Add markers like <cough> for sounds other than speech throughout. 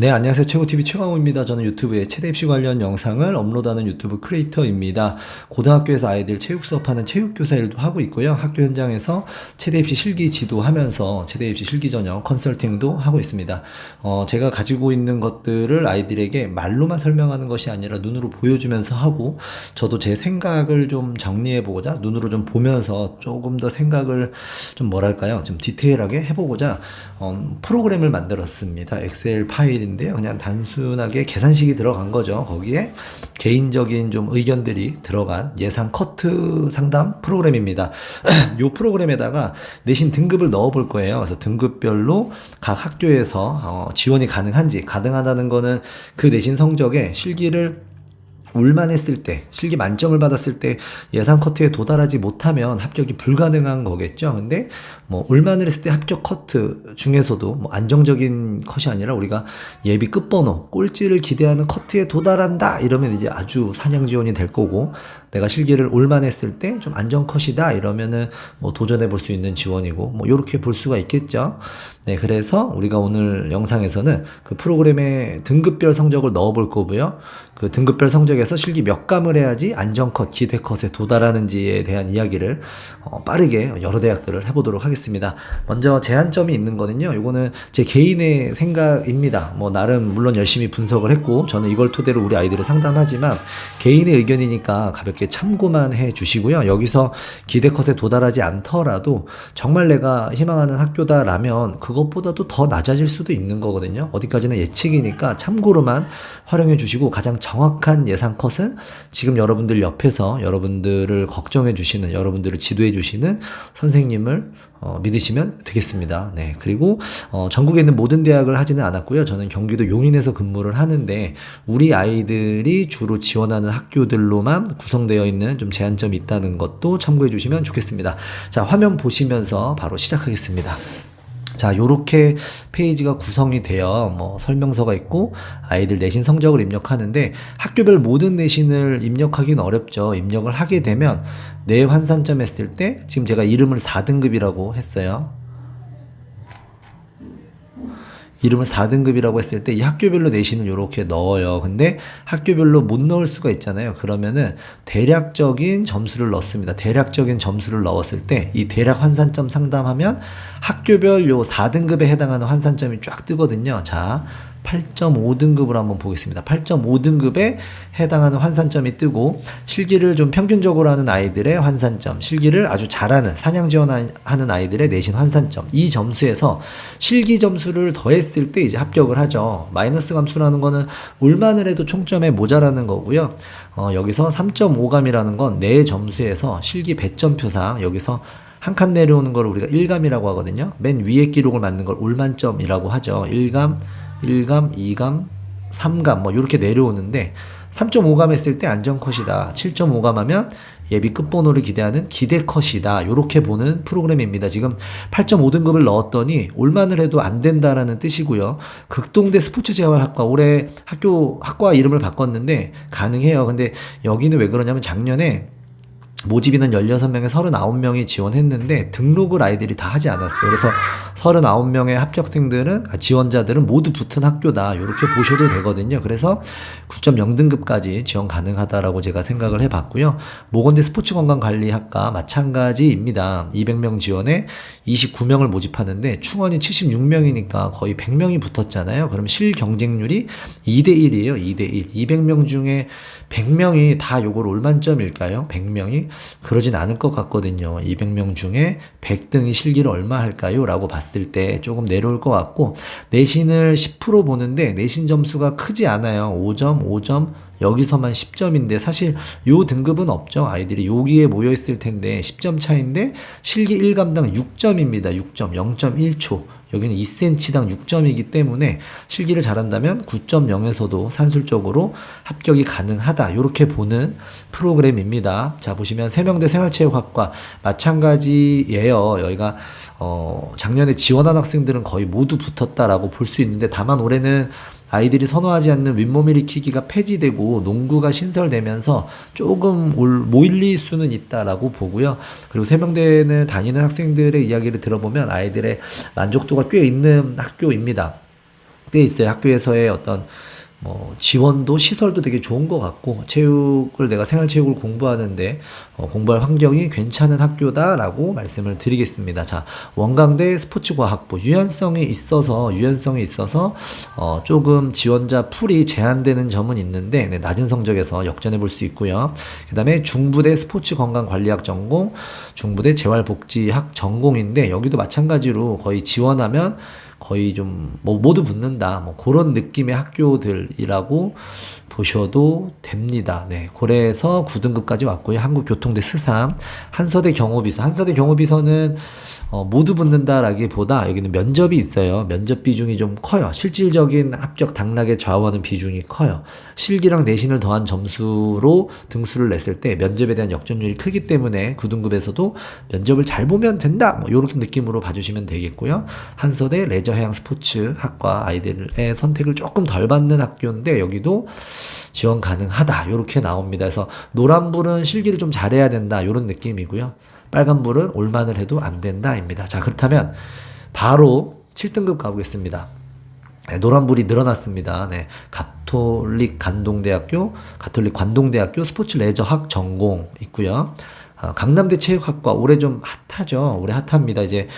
네, 안녕하세요. 최고TV 최강호입니다. 저는 유튜브에 최대 입시 관련 영상을 업로드하는 유튜브 크리에이터입니다. 고등학교에서 아이들 체육 수업하는 체육교사 일도 하고 있고요. 학교 현장에서 최대 입시 실기 지도하면서 최대 입시 실기 전형 컨설팅도 하고 있습니다. 어, 제가 가지고 있는 것들을 아이들에게 말로만 설명하는 것이 아니라 눈으로 보여주면서 하고 저도 제 생각을 좀 정리해보고자 눈으로 좀 보면서 조금 더 생각을 좀 뭐랄까요? 좀 디테일하게 해보고자 어, 프로그램을 만들었습니다. 엑셀 파일 인데요. 그냥 단순하게 계산식이 들어간 거죠. 거기에 개인적인 좀 의견들이 들어간 예상 커트 상담 프로그램입니다. <clears throat> 이 프로그램에다가 내신 등급을 넣어 볼 거예요. 그래서 등급별로 각 학교에서 어, 지원이 가능한지 가능하다는 거는 그 내신 성적에 실기를 올만 했을 때, 실기 만점을 받았을 때 예상 커트에 도달하지 못하면 합격이 불가능한 거겠죠. 근데 뭐 올만을 했을 때 합격 커트 중에서도 뭐 안정적인 컷이 아니라 우리가 예비 끝번호, 꼴찌를 기대하는 커트에 도달한다 이러면 이제 아주 사냥 지원이 될 거고 내가 실기를 올만 했을 때 좀 안정 컷이다 이러면은 뭐 도전해 볼 수 있는 지원이고 뭐 요렇게 볼 수가 있겠죠. 네, 그래서 우리가 오늘 영상에서는 그 프로그램의 등급별 성적을 넣어 볼 거고요. 그 등급별 성적에서 실기 몇 감을 해야지 안정컷, 기대컷에 도달하는지에 대한 이야기를 어, 빠르게 여러 대학들을 해보도록 하겠습니다. 먼저 제한점이 있는 거는요. 이거는 제 개인의 생각입니다. 뭐 나름 물론 열심히 분석을 했고 저는 이걸 토대로 우리 아이들을 상담하지만 개인의 의견이니까 가볍게 참고만 해 주시고요. 여기서 기대컷에 도달하지 않더라도 정말 내가 희망하는 학교다라면 그것보다도 더 낮아질 수도 있는 거거든요. 어디까지나 예측이니까 참고로만 활용해 주시고 가장 정확한 예상 컷은 지금 여러분들 옆에서 여러분들을 걱정해 주시는 여러분들을 지도해 주시는 선생님을 어, 믿으시면 되겠습니다. 네. 그리고 어, 전국에 있는 모든 대학을 하지는 않았고요. 저는 경기도 용인에서 근무를 하는데 우리 아이들이 주로 지원하는 학교들로만 구성 되어 있는 좀 제한점이 있다는 것도 참고해 주시면 좋겠습니다. 자, 화면 보시면서 바로 시작하겠습니다. 자, 요렇게 페이지가 구성이 되어 뭐 설명서가 있고 아이들 내신 성적을 입력하는데 학교별 모든 내신을 입력하기는 어렵죠. 입력을 하게 되면 내 환산점 했을 때 지금 제가 이름을 4등급이라고 했어요. 이름을 4등급이라고 했을 때 이 학교별로 내신을 이렇게 넣어요. 근데 학교별로 못 넣을 수가 있잖아요. 그러면은 대략적인 점수를 넣습니다. 대략적인 점수를 넣었을 때 이 대략 환산점 상담하면 학교별 요 4등급에 해당하는 환산점이 쫙 뜨거든요. 자, 8.5등급으로 한번 보겠습니다. 8.5등급에 해당하는 환산점이 뜨고 실기를 좀 평균적으로 하는 아이들의 환산점, 실기를 아주 잘하는 사냥 지원하는 아이들의 내신 환산점 이 점수에서 실기 점수를 더했을 때 이제 합격을 하죠. 마이너스 감수라는 거는 올만을 해도 총점에 모자라는 거고요. 어, 여기서 3.5감이라는 건 내 점수에서 실기 배점표상 여기서 한칸 내려오는 걸 우리가 1감이라고 하거든요. 맨 위에 기록을 맞는 걸 올만점이라고 하죠. 1감 1감, 2감, 3감 뭐 이렇게 내려오는데 3.5감 했을 때 안정컷이다. 7.5감 하면 예비 끝번호를 기대하는 기대컷이다. 이렇게 보는 프로그램입니다. 지금 8.5등급을 넣었더니 올만을 해도 안 된다라는 뜻이고요. 극동대 스포츠 재활학과 올해 학교 학과 이름을 바꿨는데 가능해요. 근데 여기는 왜 그러냐면 작년에 모집인은 16명에 39명이 지원했는데 등록을 아이들이 다 하지 않았어요. 그래서 39명의 합격생들은 아, 지원자들은 모두 붙은 학교다. 이렇게 보셔도 되거든요. 그래서 9.0등급까지 지원 가능하다라고 제가 생각을 해 봤고요. 모건대 스포츠 건강 관리학과 마찬가지입니다. 200명 지원에 29명을 모집하는데 충원이 76명이니까 거의 100명이 붙었잖아요. 그럼 실 경쟁률이 2대 1이에요. 2대 1. 200명 중에 100명이 다 요걸 올만점일까요? 100명이 그러진 않을 것 같거든요. 200명 중에 100등이 실기를 얼마 할까요? 라고 봤을 때 조금 내려올 것 같고 내신을 10% 보는데 내신 점수가 크지 않아요. 5점, 5점, 여기서만 10점인데 사실 요 등급은 없죠. 아이들이 여기에 모여 있을 텐데 10점 차인데 실기 1감당 6점입니다. 6점, 0.1초. 여기는 2cm당 6점이기 때문에 실기를 잘한다면 9.0에서도 산술적으로 합격이 가능하다. 이렇게 보는 프로그램입니다. 자, 보시면 세명대 생활체육학과 마찬가지예요. 여기가 어, 작년에 지원한 학생들은 거의 모두 붙었다라고 볼 수 있는데 다만 올해는 아이들이 선호하지 않는 윗몸 일으키기가 폐지되고 농구가 신설되면서 조금 올, 모일릴 수는 있다라고 보고요. 그리고 세명대는 다니는 학생들의 이야기를 들어보면 아이들의 만족도가 꽤 있는 학교입니다. 꽤 있어요. 학교에서의 어떤 뭐 지원도 시설도 되게 좋은 것 같고 체육을 내가 생활체육을 공부하는데 어, 공부할 환경이 괜찮은 학교다라고 말씀을 드리겠습니다. 자 원광대 스포츠과학부 유연성이 있어서 유연성이 있어서 어, 조금 지원자 풀이 제한되는 점은 있는데 네, 낮은 성적에서 역전해 볼 수 있고요. 그다음에 중부대 스포츠건강관리학 전공, 중부대 재활복지학 전공인데 여기도 마찬가지로 거의 지원하면 거의 좀 뭐 모두 붙는다. 뭐 그런 느낌의 학교들이라고 보셔도 됩니다. 네, 고래에서 9등급까지 왔고요. 한국교통대 스상, 한서대 경호비서, 한서대 경호비서는 어, 모두 붙는다라기보다 여기는 면접이 있어요. 면접 비중이 좀 커요. 실질적인 합격 당락에 좌우하는 비중이 커요. 실기랑 내신을 더한 점수로 등수를 냈을 때 면접에 대한 역전율이 크기 때문에 9등급에서도 면접을 잘 보면 된다. 뭐 이런 느낌으로 봐주시면 되겠고요. 한서대 레저해양 스포츠 학과 아이들의 선택을 조금 덜 받는 학교인데 여기도 지원 가능하다. 이렇게 나옵니다. 그래서 노란불은 실기를 좀 잘해야 된다. 이런 느낌이고요. 빨간불은 올만을 해도 안 된다입니다. 자, 그렇다면 바로 7등급 가보겠습니다. 네, 노란불이 늘어났습니다. 네, 가톨릭 간동대학교, 가톨릭 관동대학교 스포츠 레저학 전공 있고요. 아, 강남대 체육학과 올해 좀 핫하죠. 올해 핫합니다. 이제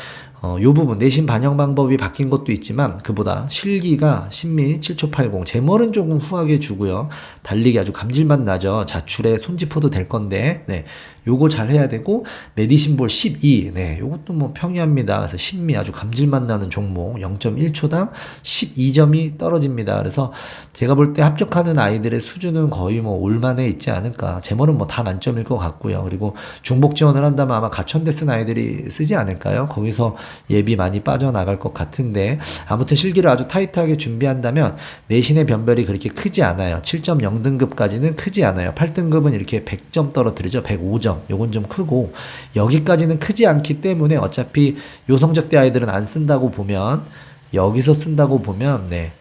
어, 요 부분 내신 반영 방법이 바뀐 것도 있지만 그보다 실기가 신미 7초 80 제멀은 조금 후하게 주고요. 달리기 아주 감질맛 나죠. 자출에 손짚어도 될 건데 네. 요거 잘 해야 되고 메디신볼 12. 네. 요것도 뭐 평이합니다. 그래서 신미 아주 감질맛 나는 종목 0.1초당 12점이 떨어집니다. 그래서 제가 볼 때 합격하는 아이들의 수준은 거의 뭐 올만해 있지 않을까. 제멀은 뭐 다 만점일 것 같고요. 그리고 중복 지원을 한다면 아마 가천대 쓴 아이들이 쓰지 않을까요? 거기서 예비 많이 빠져나갈 것 같은데 아무튼 실기를 아주 타이트하게 준비한다면 내신의 변별이 그렇게 크지 않아요. 7.0 등급까지는 크지 않아요. 8등급은 이렇게 100점 떨어뜨리죠. 105점. 요건 좀 크고 여기까지는 크지 않기 때문에 어차피 요 성적대 아이들은 안 쓴다고 보면 여기서 쓴다고 보면 네.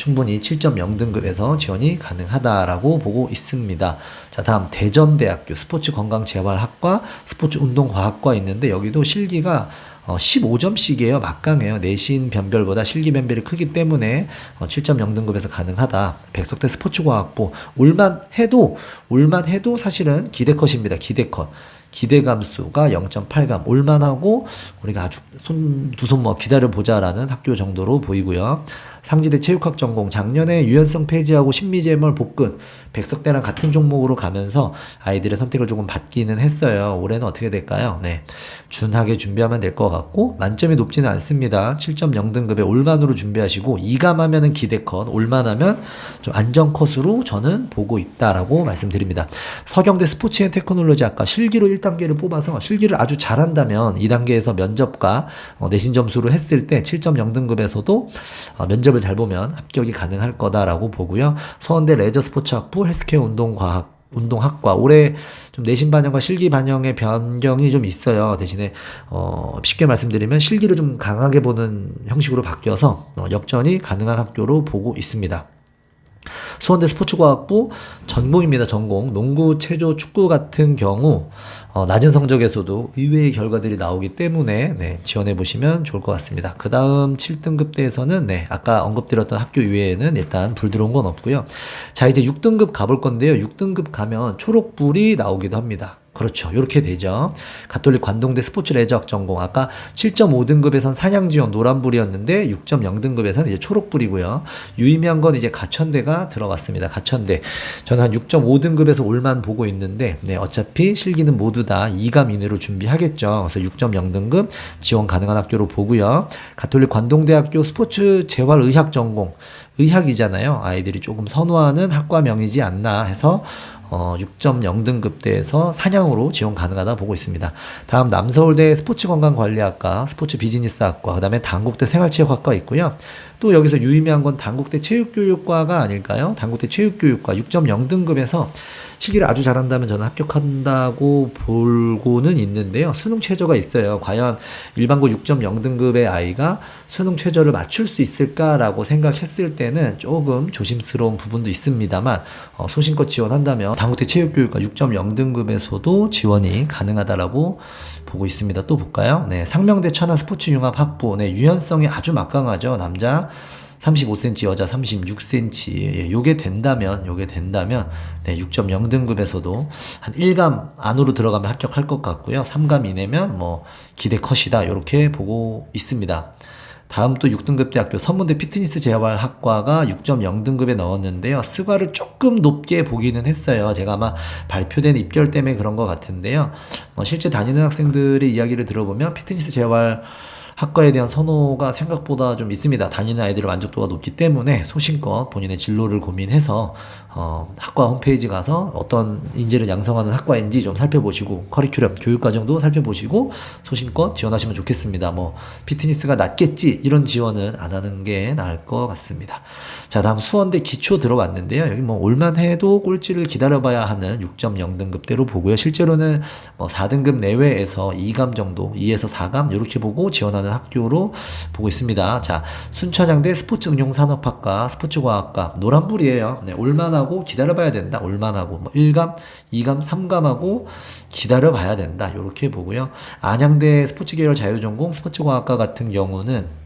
충분히 7.0 등급에서 지원이 가능하다라고 보고 있습니다. 자, 다음 대전대학교 스포츠 건강재활학과 스포츠 운동과학과 있는데 여기도 실기가 어, 15점씩이에요. 막강해요. 내신 변별보다 실기 변별이 크기 때문에 어, 7.0 등급에서 가능하다. 백석대 스포츠과학부 올만 해도 올만 해도 사실은 기대컷입니다. 기대컷. 기대 감수가 0.8감 올만하고 우리가 아주 손 두 손 뭐 기다려 보자라는 학교 정도로 보이고요. 상지대 체육학 전공 작년에 유연성 폐지하고 신미재멀 복근 백석대랑 같은 종목으로 가면서 아이들의 선택을 조금 받기는 했어요. 올해는 어떻게 될까요? 네. 준하게 준비하면 될 것 같고 만점이 높지는 않습니다. 7.0 등급에 올만으로 준비하시고 2감하면은 기대컷, 올만하면 좀 안정컷으로 저는 보고 있다라고 말씀드립니다. 서경대 스포츠 앤 테크놀로지 아까 실기로 1단계를 뽑아서 실기를 아주 잘한다면 2단계에서 면접과 어, 내신 점수로 했을 때 7.0 등급에서도 어, 면접을 잘 보면 합격이 가능할 거다라고 보고요. 서원대 레저 스포츠학부 헬스케어 운동과학 운동학과 올해 좀 내신 반영과 실기 반영의 변경이 좀 있어요. 대신에 어 쉽게 말씀드리면 실기를 좀 강하게 보는 형식으로 바뀌어서 어, 역전이 가능한 학교로 보고 있습니다. 수원대 스포츠과학부 전공입니다. 전공 농구, 체조, 축구 같은 경우 어, 낮은 성적에서도 의외의 결과들이 나오기 때문에 네, 지원해 보시면 좋을 것 같습니다. 그 다음 7등급 대에서는 네, 아까 언급드렸던 학교 이외에는 일단 불 들어온 건 없고요. 자 이제 6등급 가볼 건데요. 6등급 가면 초록불이 나오기도 합니다. 그렇죠. 이렇게 되죠. 가톨릭 관동대 스포츠 레저학 전공. 아까 7.5등급에선 사냥지원 노란불이었는데 6.0등급에서는 이제 초록불이고요. 유의미한 건 이제 가천대가 들어갔습니다. 가천대. 저는 한 6.5등급에서 올만 보고 있는데, 네, 어차피 실기는 모두 다 2감 이내로 준비하겠죠. 그래서 6.0등급 지원 가능한 학교로 보고요. 가톨릭 관동대학교 스포츠 재활 의학 전공. 의학이잖아요. 아이들이 조금 선호하는 학과명이지 않나 해서 어, 6.0등급대에서 사냥으로 지원 가능하다 보고 있습니다. 다음 남서울대 스포츠건강관리학과, 스포츠비즈니스학과, 그 다음에 단국대 생활체육학과 있고요. 또 여기서 유의미한 건 단국대 체육교육과가 아닐까요? 단국대 체육교육과 6.0 등급에서 시기를 아주 잘한다면 저는 합격한다고 보고는 있는데요. 수능 최저가 있어요. 과연 일반고 6.0 등급의 아이가 수능 최저를 맞출 수 있을까라고 생각했을 때는 조금 조심스러운 부분도 있습니다만 어, 소신껏 지원한다면 단국대 체육교육과 6.0 등급에서도 지원이 가능하다라고 보고 있습니다. 또 볼까요? 네, 상명대 천안 스포츠 융합 학부 네, 유연성이 아주 막강하죠. 남자 35cm 여자 36cm 예, 요게 된다면 요게 된다면 네, 6.0 등급에서도 한 1감 안으로 들어가면 합격할 것 같고요. 3감 이내면 뭐 기대 컷이다 이렇게 보고 있습니다. 다음 또 6등급 대학교 선문대 피트니스 재활학과가 6.0등급에 넣었는데요. 스과를 조금 높게 보기는 했어요. 제가 아마 발표된 입결 때문에 그런 것 같은데요. 어, 실제 다니는 학생들의 이야기를 들어보면 피트니스 재활 학과에 대한 선호가 생각보다 좀 있습니다. 다니는 아이들의 만족도가 높기 때문에 소신껏 본인의 진로를 고민해서 어, 학과 홈페이지 가서 어떤 인재를 양성하는 학과인지 좀 살펴보시고 커리큘럼 교육 과정도 살펴보시고 소신껏 지원하시면 좋겠습니다. 뭐 피트니스가 낫겠지 이런 지원은 안 하는 게 나을 것 같습니다. 자 다음 수원대 기초 들어왔는데요. 여기 뭐 올만해도 꼴찌를 기다려봐야 하는 6.0 등급대로 보고요. 실제로는 뭐 4등급 내외에서 2감 정도, 2에서 4감 이렇게 보고 지원하는 학교로 보고 있습니다. 자 순천향대 스포츠응용산업학과 스포츠과학과 노란불이에요. 네, 올만 하고 기다려봐야 된다. 올만하고 뭐 1감, 2감, 3감하고 기다려봐야 된다. 이렇게 보고요. 안양대 스포츠 계열 자유전공 스포츠과학과 같은 경우는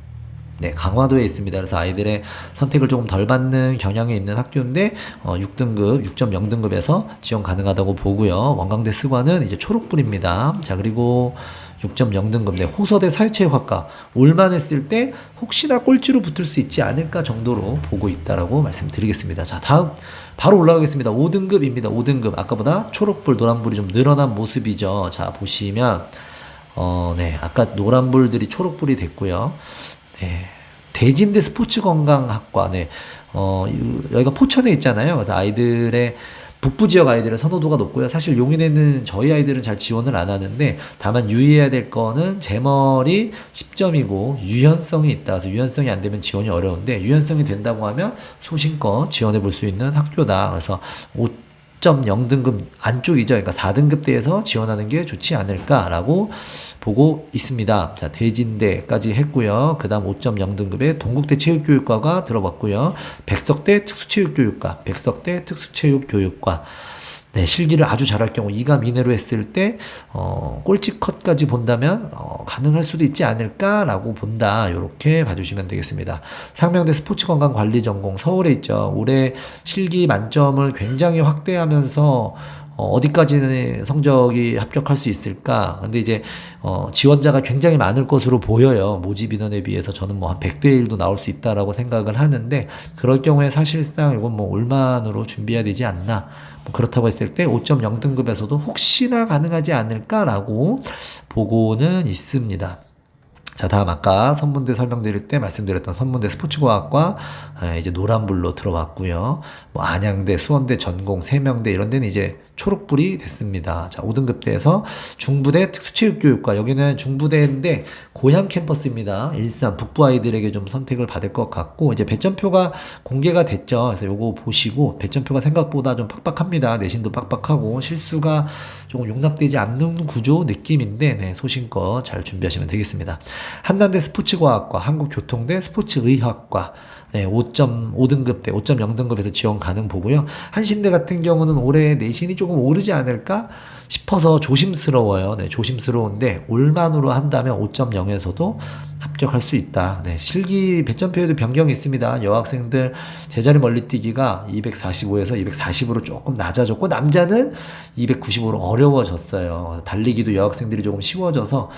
네, 강화도에 있습니다. 그래서 아이들의 선택을 조금 덜 받는 경향에 있는 학교인데 어, 6등급, 6.0등급에서 지원 가능하다고 보고요. 원광대 스과는 이제 초록불입니다. 자, 그리고 6.0등급 네, 호서대 사회체육학과 올만 했을 때 혹시나 꼴찌로 붙을 수 있지 않을까 정도로 보고 있다라고 말씀드리겠습니다. 자, 다음 바로 올라가겠습니다. 5등급입니다. 5등급 아까보다 초록불, 노란불이 좀 늘어난 모습이죠. 자, 보시면 어, 네, 아까 노란불들이 초록불이 됐고요. 네. 대진대 스포츠 건강학과, 네. 어, 이- 여기가 포천에 있잖아요. 그래서 아이들의 북부 지역 아이들의 선호도가 높고요. 사실 용인에는 저희 아이들은 잘 지원을 안 하는데 다만 유의해야 될 거는 제머리 10점이고 유연성이 있다. 그래서 유연성이 안 되면 지원이 어려운데 유연성이 된다고 하면 소신껏 지원해 볼 수 있는 학교다. 그래서 5.0등급 안쪽 이죠. 그러니까 4등급대에서 지원하는 게 좋지 않을까라고 보고 있습니다. 자, 대진대까지 했고요. 그 다음 5.0등급에 동국대 체육교육과가 들어갔고요. 백석대 특수체육교육과, 백석대 특수체육교육과. 네, 실기를 아주 잘할 경우 2감 이내로 했을 때, 어, 꼴찌 컷까지 본다면, 어, 가능할 수도 있지 않을까라고 본다. 요렇게 봐주시면 되겠습니다. 상명대 스포츠 건강 관리 전공 서울에 있죠. 올해 실기 만점을 굉장히 확대하면서, 어, 어디까지는 성적이 합격할 수 있을까? 근데 이제, 어, 지원자가 굉장히 많을 것으로 보여요. 모집 인원에 비해서 저는 뭐 한 100대 1도 나올 수 있다라고 생각을 하는데, 그럴 경우에 사실상 이건 뭐 올만으로 준비해야 되지 않나. 뭐 그렇다고 했을 때 5.0 등급에서도 혹시나 가능하지 않을까라고 보고는 있습니다. 자, 다음 아까 선문대 설명드릴 때 말씀드렸던 선문대 스포츠과학과 아, 이제 노란불로 들어왔고요. 뭐 안양대, 수원대, 전공, 세명대 이런 데는 이제 초록불이 됐습니다. 자, 5등급대에서 중부대 특수체육교육과 여기는 중부대인데 고향 캠퍼스입니다. 일산 북부 아이들에게 좀 선택을 받을 것 같고 이제 배점표가 공개가 됐죠. 그래서 요거 보시고 배점표가 생각보다 좀 빡빡합니다. 내신도 빡빡하고 실수가 조금 용납되지 않는 구조 느낌인데 네, 소신껏 잘 준비하시면 되겠습니다. 한남대 스포츠과학과, 한국교통대 스포츠의학과 네, 5.5등급 대, 5.0등급에서 지원 가능 보고요. 한신대 같은 경우는 올해 내신이 조금 오르지 않을까 싶어서 조심스러워요. 네, 조심스러운데 올만으로 한다면 5.0에서도 합격할 수 있다. 네, 실기 배점표에도 변경이 있습니다. 여학생들 제자리 멀리뛰기가 245에서 240으로 조금 낮아졌고 남자는 290으로 어려워졌어요. 달리기도 여학생들이 조금 쉬워져서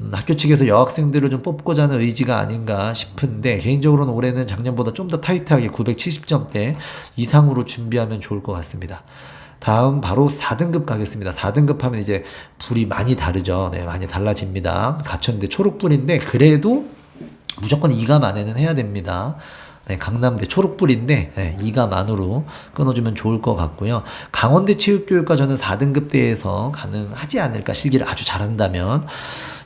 음, 학교 측에서 여학생들을 좀 뽑고자 하는 의지가 아닌가 싶은데 개인적으로는 올해는 작년보다 좀 더 타이트하게 970점대 이상으로 준비하면 좋을 것 같습니다. 다음 바로 4등급 가겠습니다. 4등급 하면 이제 불이 많이 다르죠. 네, 많이 달라집니다. 가천대 초록불인데 그래도 무조건 2감 안에는 해야 됩니다. 네, 강남대 초록불인데 네, 2감 안으로 끊어주면 좋을 것 같고요. 강원대 체육교육과 저는 4등급대에서 가능하지 않을까 실기를 아주 잘한다면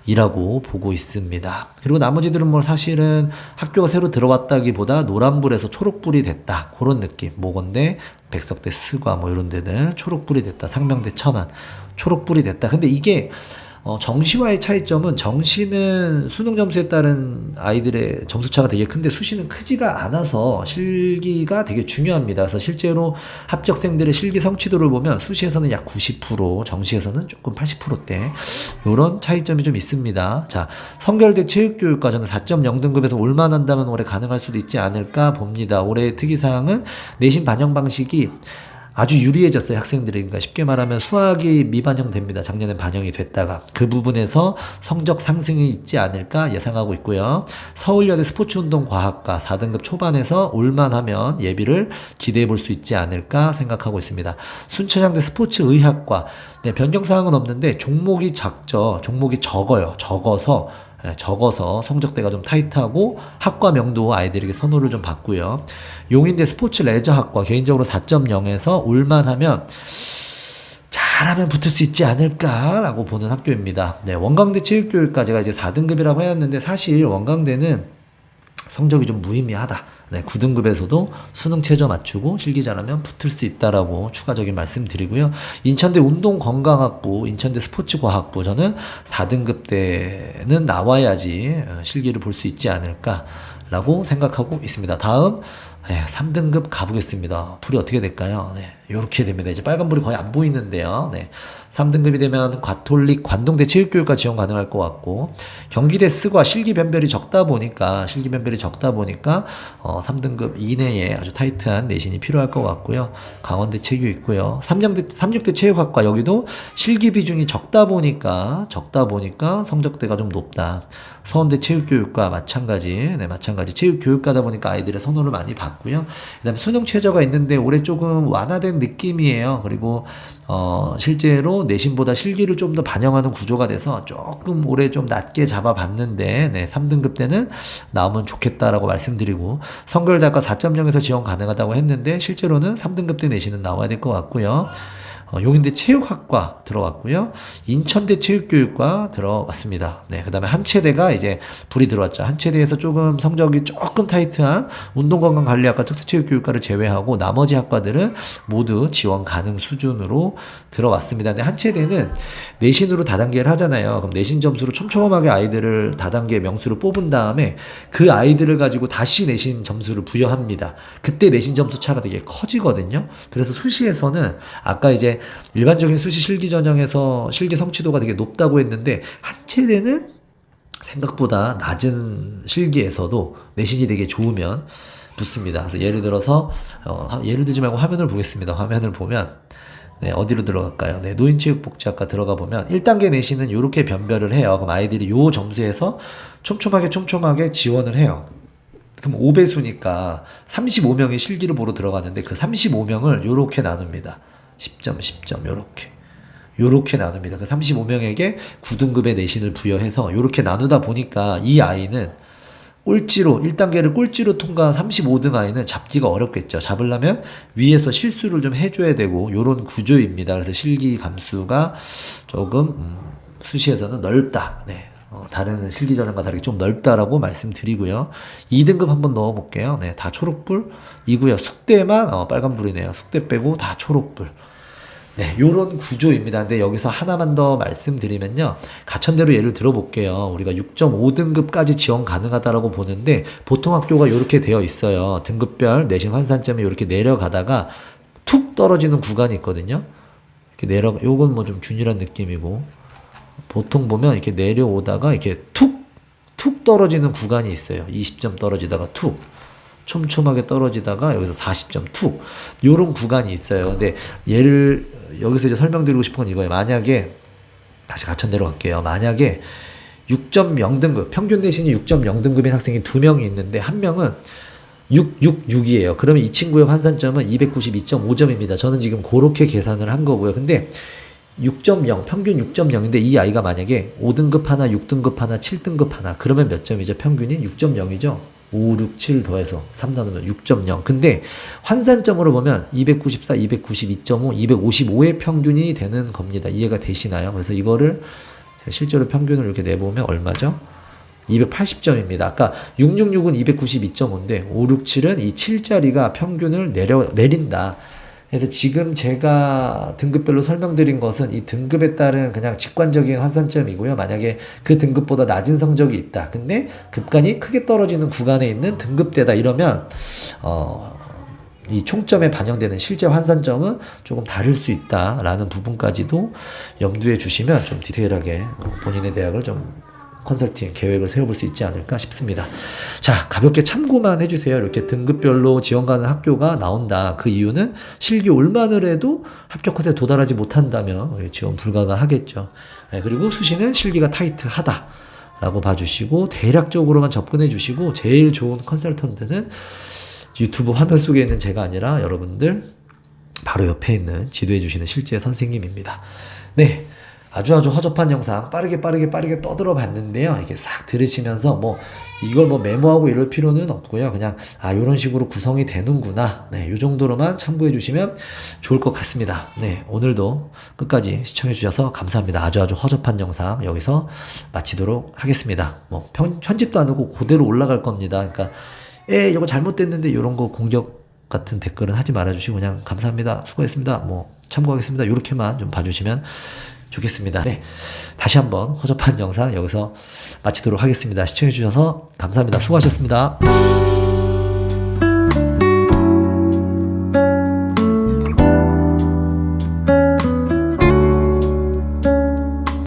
이라고 보고 있습니다. 그리고 나머지들은 뭐 사실은 학교가 새로 들어왔다기보다 노란불에서 초록불이 됐다. 그런 느낌. 모건대, 백석대 스과 뭐 이런 데들 초록불이 됐다. 상명대 천안 초록불이 됐다. 근데 이게 어, 정시와의 차이점은 정시는 수능 점수에 따른 아이들의 점수 차가 되게 큰데 수시는 크지가 않아서 실기가 되게 중요합니다. 그래서 실제로 합격생들의 실기 성취도를 보면 수시에서는 약 90%, 정시에서는 조금 80%대 이런 차이점이 좀 있습니다. 자, 성결대 체육교육과정은 4.0 등급에서 올만한다면 올해 가능할 수도 있지 않을까 봅니다. 올해 특이사항은 내신 반영 방식이 아주 유리해졌어요 학생들이 그러니까 쉽게 말하면 수학이 미반영됩니다. 작년엔 반영이 됐다가. 그 부분에서 성적 상승이 있지 않을까 예상하고 있고요. 서울여대 스포츠운동과학과 4등급 초반에서 올만하면 예비를 기대해 볼 수 있지 않을까 생각하고 있습니다. 순천향대 스포츠의학과. 네, 변경사항은 없는데 종목이 작죠. 종목이 적어요. 적어서 예, 적어서 성적대가 좀 타이트하고 학과명도 아이들에게 선호를 좀 받고요. 용인대 스포츠 레저학과 개인적으로 4.0에서 올만하면 잘하면 붙을 수 있지 않을까라고 보는 학교입니다. 네, 원광대 체육교육과 제가 이제 4등급이라고 해놨는데 사실 원광대는 성적이 좀 무의미하다. 네, 9등급에서도 수능 최저 맞추고 실기 잘하면 붙을 수 있다라고 추가적인 말씀 드리고요. 인천대 운동건강학부, 인천대 스포츠과학부 저는 4등급 때는 나와야지 어, 실기를 볼 수 있지 않을까라고 생각하고 있습니다. 다음 네, 3등급 가보겠습니다. 불이 어떻게 될까요? 네, 이렇게 됩니다. 이제 빨간 불이 거의 안 보이는데요. 네, 3등급이 되면 과톨릭 관동대 체육교육과 지원 가능할 것 같고 경기대 스과 실기 변별이 적다 보니까 실기 변별이 적다 보니까 어, 3등급 이내에 아주 타이트한 내신이 필요할 것 같고요. 강원대 체육 있고요. 3년대 36대 체육학과 여기도 실기 비중이 적다 보니까 적다 보니까 성적대가 좀 높다. 서원대 체육교육과 마찬가지, 네, 마찬가지 체육교육과다 보니까 아이들의 선호를 많이 받고요. 그다음 수능 최저가 있는데 올해 조금 완화된 느낌이에요. 그리고 어, 실제로 내신보다 실기를 좀 더 반영하는 구조가 돼서 조금 올해 좀 낮게 잡아봤는데, 네, 3등급 때는 나오면 좋겠다라고 말씀드리고, 성결대학과 4.0에서 지원 가능하다고 했는데, 실제로는 3등급 때 내신은 나와야 될 것 같고요. 어, 용인대 체육학과 들어왔고요. 인천대 체육교육과 들어왔습니다. 네, 그 다음에 한체대가 이제 불이 들어왔죠. 한체대에서 조금 성적이 조금 타이트한 운동건강관리학과 특수체육교육과를 제외하고 나머지 학과들은 모두 지원 가능 수준으로 들어왔습니다. 근데 한체대는 내신으로 다단계를 하잖아요. 그럼 내신 점수로 촘촘하게 아이들을 다단계 명수를 뽑은 다음에 그 아이들을 가지고 다시 내신 점수를 부여합니다. 그때 내신 점수 차가 되게 커지거든요. 그래서 수시에서는 아까 이제 일반적인 수시 실기 전형에서 실기 성취도가 되게 높다고 했는데 한체대는 생각보다 낮은 실기에서도 내신이 되게 좋으면 붙습니다. 그래서 예를 들어서 어, 하- 예를 들지 말고 화면을 보겠습니다. 화면을 보면 네, 어디로 들어갈까요? 네, 노인체육복지학과 들어가 보면 1단계 내신은 이렇게 변별을 해요. 그럼 아이들이 요 점수에서 촘촘하게 촘촘하게 지원을 해요. 그럼 5배수니까 35명이 실기를 보러 들어갔는데 그 35명을 요렇게 나눕니다. 10점, 10점, 요렇게. 요렇게 나눕니다. 그 35명에게 9등급의 내신을 부여해서 요렇게 나누다 보니까 이 아이는 꼴찌로 1단계를 꼴찌로 통과한 35등 아이는 잡기가 어렵겠죠. 잡으려면 위에서 실수를 좀 해줘야 되고 요런 구조입니다. 그래서 실기 감수가 조금 음, 수시에서는 넓다. 네. 어, 다른 실기 전형과 다르게 좀 넓다라고 말씀드리고요. 2등급 한번 넣어볼게요. 네, 다 초록불이고요. 숙대만 어, 빨간불이네요. 숙대 빼고 다 초록불. 네, 요런 구조입니다. 근데 여기서 하나만 더 말씀드리면요. 가천대로 예를 들어볼게요. 우리가 6.5등급까지 지원 가능하다라고 보는데 보통 학교가 이렇게 되어 있어요. 등급별 내신 환산점이 이렇게 내려가다가 툭 떨어지는 구간이 있거든요. 이렇게 내려, 요건 뭐 좀 균일한 느낌이고 보통 보면 이렇게 내려오다가 이렇게 툭, 툭 떨어지는 구간이 있어요. 20점 떨어지다가 툭. 촘촘하게 떨어지다가 여기서 40점 툭. 요런 구간이 있어요. 근데 얘를 여기서 이제 설명드리고 싶은 건 이거예요. 만약에 다시 가천대로 갈게요. 만약에 6.0 등급, 평균 내신이 6.0 등급인 학생이 두 명이 있는데 한 명은 666이에요. 그러면 이 친구의 환산점은 292.5점입니다. 저는 지금 그렇게 계산을 한 거고요. 근데 6.0, 평균 6.0인데 이 아이가 만약에 5등급 하나, 6등급 하나, 7등급 하나, 그러면 몇 점이죠? 평균이 6.0이죠? 5, 6, 7 더해서 3 나누면 6.0. 근데 환산점으로 보면 294, 292.5, 255의 평균이 되는 겁니다. 이해가 되시나요? 그래서 이거를 실제로 평균을 이렇게 내보면 얼마죠? 280점입니다. 아까 666은 292.5인데 567은 이 7자리가 평균을 내려 내린다. 그래서 지금 제가 등급별로 설명드린 것은 이 등급에 따른 그냥 직관적인 환산점이고요. 만약에 그 등급보다 낮은 성적이 있다. 근데 급간이 크게 떨어지는 구간에 있는 등급대다 이러면 어, 이 총점에 반영되는 실제 환산점은 조금 다를 수 있다라는 부분까지도 염두에 주시면 좀 디테일하게 본인의 대학을 좀 컨설팅 계획을 세워볼 수 있지 않을까 싶습니다. 자, 가볍게 참고만 해주세요. 이렇게 등급별로 지원 가는 학교가 나온다. 그 이유는 실기 올만을 해도 합격 컷에 도달하지 못한다면 지원 불가가 하겠죠. 네, 그리고 수시는 실기가 타이트하다. 라고 봐주시고 대략적으로만 접근해 주시고 제일 좋은 컨설턴트는 유튜브 화면 속에 있는 제가 아니라 여러분들 바로 옆에 있는 지도해 주시는 실제 선생님입니다. 네. 아주 아주 허접한 영상 빠르게 빠르게 빠르게 떠들어 봤는데요. 이게 싹 들으시면서 뭐 이걸 뭐 메모하고 이럴 필요는 없고요. 그냥 아 이런 식으로 구성이 되는구나. 네, 요 정도로만 참고해 주시면 좋을 것 같습니다. 네, 오늘도 끝까지 시청해 주셔서 감사합니다. 아주 아주 허접한 영상 여기서 마치도록 하겠습니다. 뭐 편, 편집도 안 하고 그대로 올라갈 겁니다. 그러니까 에 이거 잘못됐는데 이런 거 공격 같은 댓글은 하지 말아주시고 그냥 감사합니다. 수고했습니다. 뭐 참고하겠습니다. 이렇게만 좀 봐주시면 좋겠습니다. 네. 다시 한번 허접한 영상 여기서 마치도록 하겠습니다. 시청해주셔서 감사합니다. 수고하셨습니다.